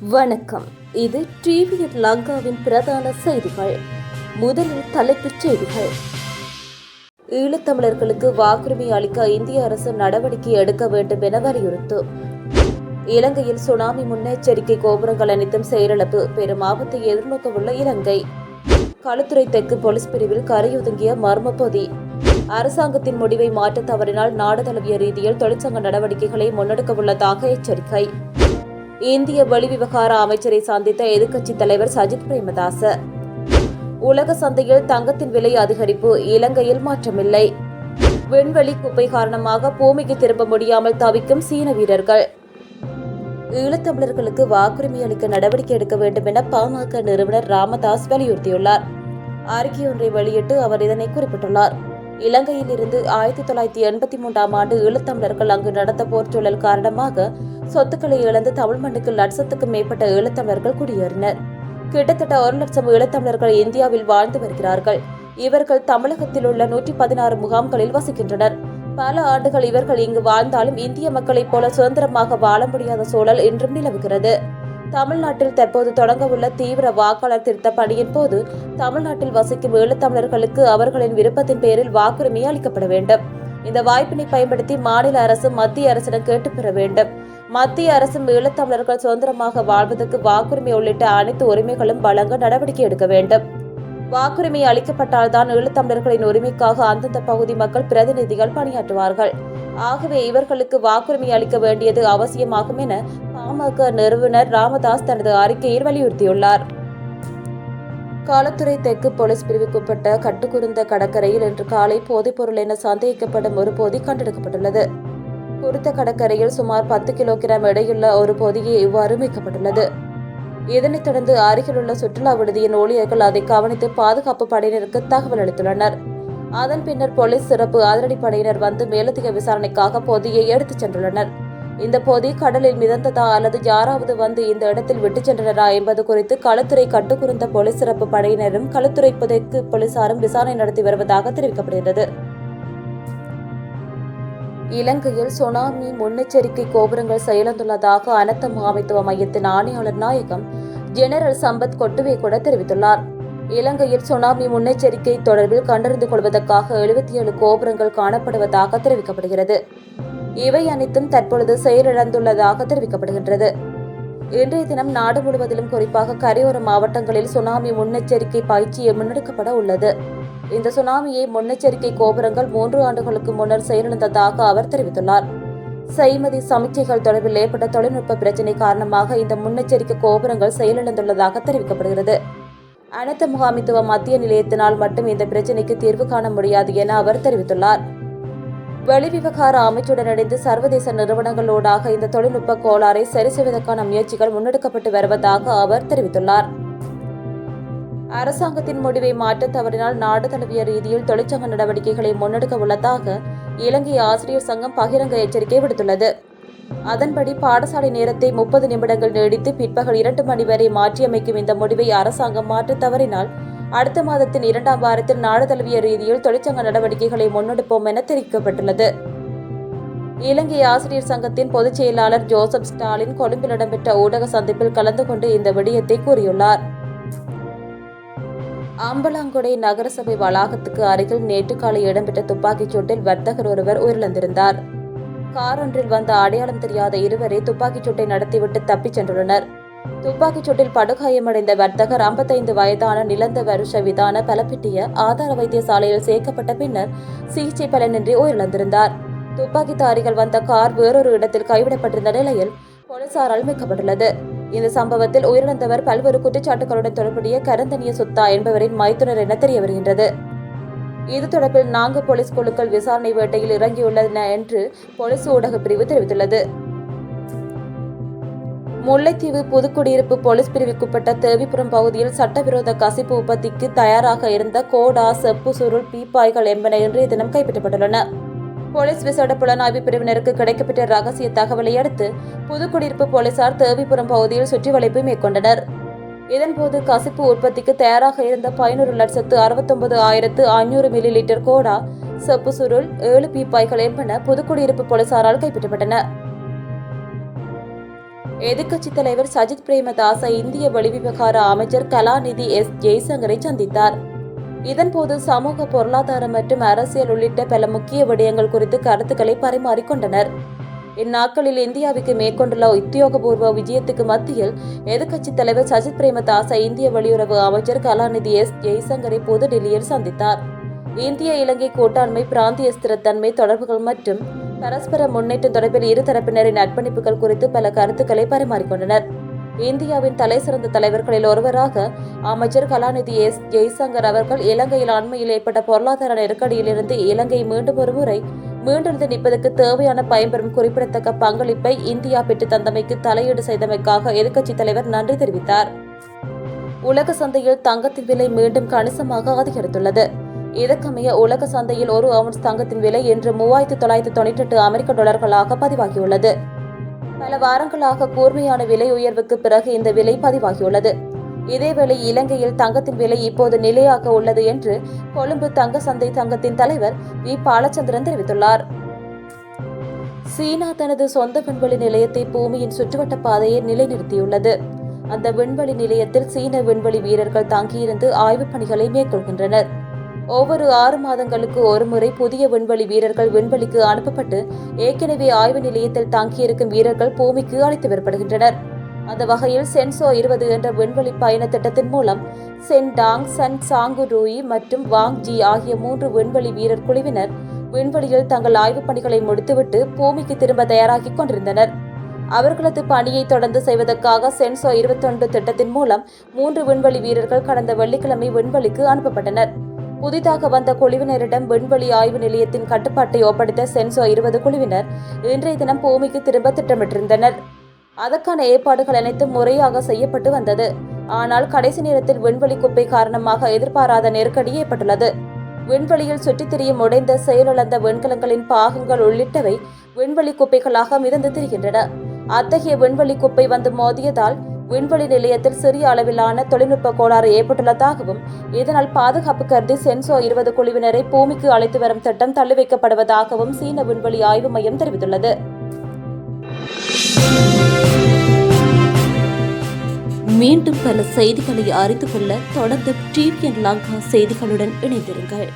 வணக்கம். இது டிவிஎன் லங்காவின் பிரதான செய்திகள். முதலில் தலைப்புச் செய்திகள். ஈழத்தமிழர்களுக்கு வாக்குரிமை அளிக்க இந்திய அரசு நடவடிக்கை எடுக்க வேண்டும் என வலியுறுத்து. இலங்கையில் சுனாமி முன்னெச்சரிக்கை கோபுரங்கள் அனைத்தும் செயலிழப்பு. பெரும் ஆபத்தை எதிர்நோக்கவுள்ள இலங்கை. களுத்துறை தெற்கு போலீஸ் பிரிவில் கரையொதுங்கிய மர்மப்பொதி. அரசாங்கத்தின் முடிவை மாற்ற தவறினால் நாடு தழுவிய ரீதியில் தொழிற்சங்க நடவடிக்கைகளை முன்னெடுக்க உள்ளதாக எச்சரிக்கை. இந்திய வெளிவிவகார அமைச்சரை சந்தித்த எதிர்க்கட்சித் தலைவர் சஜித் பிரேமதாச. உலக சந்தையில் தங்கத்தின் விலை அதிகரிப்பு இலங்கையில் மாற்றமில்லை. விண்வெளி குப்பை காரணமாக பூமிக்கு திரும்ப முடியாமல் தவிக்கும் சீன வீரர்கள். ஈழத்தமிழர்களுக்கு வாக்குரிமை அளிக்க நடவடிக்கை எடுக்க வேண்டும் என பாமக நிறுவனர் ராமதாஸ் வலியுறுத்தியுள்ளார். அறிக்கை ஒன்றை வெளியிட்டு அவர் இதனை குறிப்பிட்டுள்ளார். இலங்கையில் இருந்து ஆயிரத்தி தொள்ளாயிரத்தி எண்பத்தி மூன்றாம் ஆண்டு ஈழத்தமிழர்கள் அங்கு நடந்த போர்ச்சூழல் காரணமாக சொத்துக்களை இழந்து தமிழ் மண்ணுக்கு லட்சத்துக்கும் மேற்பட்ட ஈழத்தமிழர்கள் குடியேறினர். கிட்டத்தட்ட ஒரு லட்சம் ஈழத்தமிழர்கள் இந்தியாவில் வாழ்ந்து வருகிறார்கள். இவர்கள் தமிழகத்தில் உள்ள நூற்றி பதினாறு முகாம்களில் வசிக்கின்றனர். பல ஆண்டுகள் இவர்கள் இங்கு வாழ்ந்தாலும் இந்திய மக்களைப் போல சுதந்திரமாக வாழ முடியாத சூழல் இன்றும் நிலவுகிறது. தமிழ்நாட்டில் தற்போது தொடங்கவுள்ள தீவிர வாக்காளர் திருத்த பணியின் போது தமிழ்நாட்டில் வசிக்கும் ஈழத்தமிழர்களுக்கு அவர்களின் விருப்பத்தின் பேரில் வாக்குரிமை அளிக்கப்பட வேண்டும். இந்த வாய்ப்பினை பயன்படுத்தி மாநில அரசு மத்திய அரசிடம் கேட்டுப் பெற வேண்டும். மத்திய அரசும் ஈழத்தமிழர்கள் சுதந்திரமாக வாழ்வதற்கு வாக்குரிமை உள்ளிட்ட அனைத்து உரிமைகளும் வழங்க நடவடிக்கை எடுக்க வேண்டும். வாக்குரிமை அளிக்கப்பட்டால்தான் ஈழத்தமிழர்களின் உரிமைக்காக அந்தந்த பகுதி மக்கள் பிரதிநிதிகள் பணியாற்றுவார்கள். ஆகவே இவர்களுக்கு வாக்குரிமை அளிக்க வேண்டியது அவசியமாகும் என பாமக நிறுவனர் ராமதாஸ் தனது அறிக்கையில் வலியுறுத்தியுள்ளார். காலத்துறை தெற்கு போலீஸ் பிரிவுக்குட்பட்ட கட்டுக்குருந்த கடற்கரையில் இன்று காலை போதைப்பொருள் என சந்தேகிக்கப்படும் ஒரு போதி கண்டெடுக்கப்பட்டுள்ளது. குறித்த கடற்கரையில் சுமார் பத்து கிலோகிராம் எடையுள்ள ஒரு பொதியை இவ்வாறு மீட்கப்பட்டுள்ளது. இதனைத் தொடர்ந்து அருகிலுள்ள சுற்றுலா விடுதியின் ஊழியர்கள் அதை கவனித்து பாதுகாப்பு படையினருக்கு தகவல் அளித்துள்ளனர். அதன் பின்னர் போலீஸ் சிறப்பு அதிரடி படையினர் வந்து மேலதிக விசாரணைக்காக பொதியை எடுத்துச் சென்றுள்ளனர். இந்த பொதி கடலில் மிதந்ததா அல்லது யாராவது வந்து இந்த இடத்தில் விட்டுச் சென்றனரா என்பது குறித்து களத்துறை கட்டுக்குறுந்த போலீஸ் சிறப்பு படையினரும் களத்துறை புதைக்கு போலீசாரும் விசாரணை நடத்தி வருவதாக தெரிவிக்கப்படுகிறது இலங்கையில் சுனாமி முன்னெச்சரிக்கை கோபுரங்கள் செயலந்துள்ளதாக அனர்த்த முகாமைத்துவ மையத்தின் ஆணையாளர் நாயகம் ஜெனரல் சம்பத் கொட்டுவே கூட தெரிவித்துள்ளார். இலங்கையில் சுனாமி முன்னெச்சரிக்கை தொடர்பில் கண்டறிந்து கொள்வதற்காக எழுபத்தி ஏழு கோபுரங்கள் காணப்படுவதாக தெரிவிக்கப்படுகிறது. இவை அனைத்தும் தற்பொழுது செயலிழந்துள்ளதாக தெரிவிக்கப்படுகின்றது. இன்றைய தினம் நாடு முழுவதிலும் குறிப்பாக கரையோர மாவட்டங்களில் சுனாமி முன்னெச்சரிக்கை பயிற்சி முன்னெடுக்கப்பட உள்ளது. இந்த சுனாமியை முன்னெச்சரிக்கை கோபுரங்கள் மூன்று ஆண்டுகளுக்கு முன்னர் செயலிழந்ததாக அவர் தெரிவித்துள்ளார். செய்மதி சமிச்சைகள் தொடர்பில் ஏற்பட்ட தொழில்நுட்ப பிரச்சினை காரணமாக இந்த முன்னெச்சரிக்கை கோபுரங்கள் செயலிழந்துள்ளதாக தெரிவிக்கப்படுகிறது. அனைத்து முகாமித்துவ மத்திய நிலையத்தினால் மட்டும் இந்த பிரச்சினைக்கு தீர்வு காண முடியாது என அவர் தெரிவித்துள்ளார். வெளிவிவகார அமைச்சுடன் இணைந்து சர்வதேச நிறுவனங்களோடாக இந்த தொழில்நுட்ப கோளாறை சரி செய்வதற்கான முயற்சிகள் முன்னெடுக்கப்பட்டு வருவதாக அவர் தெரிவித்துள்ளார். அரசாங்கத்தின் முடிவை மாற்ற தவறினால் நாடு தழுவிய ரீதியில் தொழிற்சங்க நடவடிக்கைகளை முன்னெடுக்க உள்ளதாக இலங்கை ஆசிரியர் சங்கம் பகிரங்க எச்சரிக்கை விடுத்துள்ளது. அதன்படி பாடசாலை நேரத்தை முப்பது நிமிடங்கள் நீடித்து பிற்பகல் இரண்டு மணி வரை மாற்றியமைக்கும் இந்த முடிவை அரசாங்கம் மாற்ற தவறினால் அடுத்த மாதத்தின் இரண்டாம் வாரத்தில் நாடு தழுவிய ரீதியில் தொழிற்சங்க நடவடிக்கைகளை முன்னெடுப்போம் என தெரிவிக்கப்பட்டுள்ளது. இலங்கை ஆசிரியர் சங்கத்தின் பொதுச் செயலாளர் ஜோசப் ஸ்டாலின் கொழும்பில் இடம்பெற்ற ஊடக சந்திப்பில் கலந்து கொண்டு இந்த விடயத்தை கூறியுள்ளார். அம்பலாங்குடை நகரசபை வளாகத்துக்கு அருகில் நேற்று காலை இடம்பெற்ற துப்பாக்கிச் சூட்டில் வர்த்தகர் ஒருவர் உயிரிழந்திருந்தார். கார் ஒன்றில் வந்த அடையாளம் தெரியாத இருவரே துப்பாக்கிச் சூட்டை நடத்திவிட்டு தப்பிச் சென்றுள்ளனர். துப்பாக்கிச் சூட்டில் படுகாயமடைந்த வர்த்தகர் ஐம்பத்தைந்து வயதான நிலந்த வருஷ விதான பலப்பிட்டிய ஆதார வைத்தியசாலையில் சேர்க்கப்பட்ட பின்னர் சிகிச்சை பலனின்றி உயிரிழந்திருந்தார். துப்பாக்கிதாரிகள் வந்த கார் வேறொரு இடத்தில் கைவிடப்பட்டிருந்த நிலையில் போலீசாரால் மீட்கப்பட்டுள்ளது இந்த சம்பவத்தில் உயிரிழந்தவர் பல்வேறு குற்றச்சாட்டுகளுடன் தொடர்புடைய கரந்தனிய சுத்தா என்பவரின் மைத்துனர் என தெரிய வருகின்றது இது தொடர்பில் நான்கு போலீஸ் குழுக்கள் விசாரணை வேட்டையில் இறங்கியுள்ளன என்று போலீஸ் ஊடக பிரிவு தெரிவித்துள்ளது. முல்லைத்தீவு புதுக்குடியிருப்பு போலீஸ் பிரிவுக்குட்பட்ட தேவிபுரம் பகுதியில் சட்டவிரோத கசிப்பு உற்பத்திக்கு தயாராக இருந்த கோடா செப்பு சுருள் பீப்பாய்கள் என்பன இன்றைய தினம் கைப்பற்றப்பட்டுள்ளன. போலீஸ் விசேட புலனாய்வு பிரிவினருக்கு கிடைக்கப்பட்ட ரகசிய தகவலை அடுத்து புதுக்குடியிருப்பு போலீசார் தேவிபுரம் பகுதியில் சுற்றி வளைப்பு மேற்கொண்டனர். இதன்போது கசிப்பு உற்பத்திக்கு தயாராக இருந்த பதினொரு லட்சத்து அறுபத்தொன்பது ஆயிரத்து ஐநூறு மில்லி லிட்டர் கோடா செப்பு சுருள் ஏழு பீப்பாய்கள் என்பன புதுக்குடியிருப்பு போலீசாரால் கைப்பற்றப்பட்டன. எதிர்க்கட்சித் தலைவர் சஜித் பிரேமதாச இந்திய வெளிவிவகார அமைச்சர் கலாநிதி எஸ். ஜெய்சங்கரை சந்தித்தார். இதன்போது சமூக பொருளாதார மற்றும் அரசியல் உள்ளிட்ட பல முக்கிய விடயங்கள் குறித்து கருத்துக்களை பரிமாறிக்கொண்டனர். இந்நாட்களில் இந்தியாவுக்கு மேற்கொண்டுள்ள உத்தியோகபூர்வ விஜயத்துக்கு மத்தியில் எதிர்க்கட்சித் தலைவர் சஜித் பிரேமதாச இந்திய வெளியுறவு அமைச்சர் கலாநிதி எஸ் ஜெய்சங்கரை புதுடில்லியில் சந்தித்தார். இந்திய இலங்கை கூட்டாண்மை பிராந்திய ஸ்திரத்தன்மை தொடர்புகள் மற்றும் பரஸ்பர முன்னேற்றம் தொடர்பில் இரு தரப்பினரின் அர்ப்பணிப்புகள் குறித்து பல கருத்துக்களை பரிமாறிக்கொண்டனர். இந்தியாவின் தலைசிறந்த தலைவர்களில் ஒருவராக அமைச்சர் கலாநிதி எஸ் ஜெய்சங்கர் அவர்கள் இலங்கையில் அண்மையில் ஏற்பட்ட பொருளாதார நெருக்கடியிலிருந்து இலங்கை மீண்டும் ஒரு முறை மீண்டெழுந்து நிற்பதற்கு தேவையான பயன்பெறும் குறிப்பிடத்தக்க பங்களிப்பை இந்தியா பெற்று தந்தமைக்கு தலையீடு செய்தமைக்காக எதிர்க்கட்சித் தலைவர் நன்றி தெரிவித்தார். உலக சந்தையில் தங்கத்தின் விலை மீண்டும் கணிசமாக அதிகரித்துள்ளது. இதற்கமைய உலக சந்தையில் ஒரு அவுன்ஸ் தங்கத்தின் விலை இன்று மூவாயிரத்து தொள்ளாயிரத்து தொண்ணூற்றி எட்டு அமெரிக்க டாலர்களாக பதிவாகியுள்ளது. பல வாரங்களாக கூர்மையான விலை உயர்வுக்கு பிறகு இந்த விலை பதிவாகியுள்ளது. இதேவேளை இலங்கையில் தங்கத்தின் விலை இப்போது நிலையாக உள்ளது என்று கொழும்பு தங்க சந்தை தங்கத்தின் தலைவர் வி. பாலச்சந்திரன் தெரிவித்துள்ளார். சீனா தனது சொந்த விண்வெளி நிலையத்தை பூமியின் சுற்றுவட்ட பாதையை நிலைநிறுத்தியுள்ளது. அந்த விண்வெளி நிலையத்தில் சீன விண்வெளி வீரர்கள் தங்கியிருந்து ஆய்வுப் பணிகளை மேற்கொள்கின்றனர். ஒவ்வொரு ஆறு மாதங்களுக்கு ஒருமுறை புதிய விண்வெளி வீரர்கள் விண்வெளிக்கு அனுப்பப்பட்டு ஏற்கனவே ஆய்வு நிலையத்தில் தங்கியிருக்கும் வீரர்கள் பூமிக்கு அழைத்து வரப்படுகின்றனர். அந்த வகையில் சென்சோ இருபது என்ற விண்வெளி பயண திட்டத்தின் மூலம் Chen Dong Chen Zhongrui மற்றும் வாங் ஜி ஆகிய மூன்று விண்வெளி வீரர் குழுவினர் விண்வெளியில் தங்கள் ஆய்வுப் பணிகளை முடித்துவிட்டு பூமிக்கு திரும்ப தயாராகிக் கொண்டிருந்தனர். அவர்களது பணியை தொடர்ந்து செய்வதற்காக சென்சோ இருபத்தொன்று திட்டத்தின் மூலம் மூன்று விண்வெளி வீரர்கள் கடந்த வெள்ளிக்கிழமை விண்வெளிக்கு அனுப்பப்பட்டனர். புதிதாக வந்த குழுவினரிடம் விண்வெளி ஆய்வு நிலையத்தின் கட்டுப்பாட்டை ஒப்படைத்த சென்சோ இருபது குழுவினர் இன்றைய தினம் பூமிக்கு திரும்ப திட்டமிட்டிருந்தனர். அதற்கான ஏற்பாடுகள் அனைத்தும் முறையாக செய்யப்பட்டு வந்தது. ஆனால் கடைசி நேரத்தில் விண்வெளி குப்பை காரணமாக எதிர்பாராத நெருக்கடி ஏற்பட்டுள்ளது. விண்வெளியில் சுற்றித் திரியும் உடைந்த செயலிழந்த விண்கலங்களின் பாகங்கள் உள்ளிட்டவை விண்வெளி குப்பைகளாக மிதந்து திரிகின்றன. அத்தகைய விண்வெளி குப்பை வந்து மோதியதால் விண்வெளி நிலையத்தில் சிறிய அளவிலான தொழில்நுட்ப கோளாறு ஏற்பட்டுள்ளதாகவும் இதனால் பாதுகாப்பு கருதி சென்சோ இருபது குழுவினரை பூமிக்கு அழைத்து வரும் திட்டம் தள்ளி வைக்கப்படுவதாகவும் சீன விண்வெளி ஆய்வு மையம் தெரிவித்துள்ளது. மீண்டும் பல செய்திகளை அறிந்து கொள்ள தொடர்ந்து டிவிஎன் லங்கா செய்திகளுடன் இணைந்திருங்கள்.